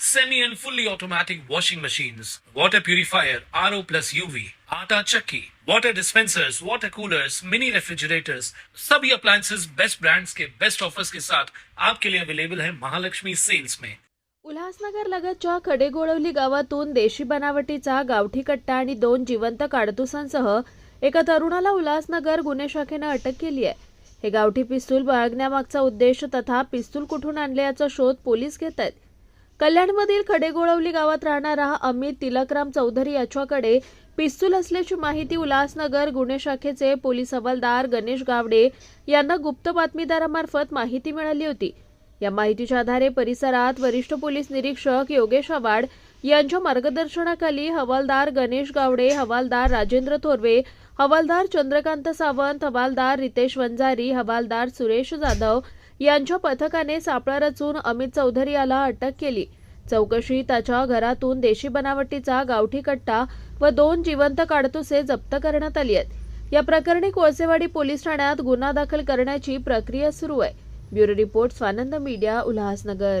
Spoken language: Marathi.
semi and fully automatic washing machines, water purifier, RO plus UV, आटा चक्की, water dispensers, water coolers, mini refrigerators, सभी appliances बेस्ट brands के बेस्ट ऑफर्स के साथ आपके लिए अवेलेबल है महालक्ष्मी सेल्स में उल्हासनगर लगतच्या खडेगोळवली गावातून देशी बनावटीचा गावठी कट्टा आणि दोन जिवंत काडतुसांसह एका तरुणाला उल्हासनगर गुन्हे शाखेनं अटक केली आहे. हे गावठी पिस्तूल बाळगण्यामागचा उद्देश तथा पिस्तूल कुठून आणले याचा शोध पोलीस घेत आहेत. कल्याणमधील खडेगोळवली गावात राहणारा अमित तिलकराम चौधरी याच्याकडे पिस्तूल असल्याची माहिती उल्हासनगर गुन्हे शाखेचे पोलीस हवालदार गणेश गावडे यांना गुप्त बातमीदारामार्फत माहिती मिळाली होती. या माहितीच्या आधारे परिसरात वरिष्ठ पोलीस निरीक्षक योगेश आवाड यांच्या मार्गदर्शनाखाली हवालदार गणेश गावडे हवालदार राजेंद्र थोरवे हवालदार चंद्रकांत सावंत हवालदार रितेश वंजारी हवालदार सुरेश जाधव यांच्या पथकाने सापळा रचून अमित चौधरी याला अटक केली. चौकशी त्याच्या घरातून देशी बनावटीचा गावठी कट्टा व दोन जिवंत काडतुसे जप्त करण्यात आली आहेत. या प्रकरणी कोळसेवाडी पोलीस ठाण्यात गुन्हा दाखल करण्याची प्रक्रिया सुरू आहे. Bureau report Swanand media Ulhasnagar.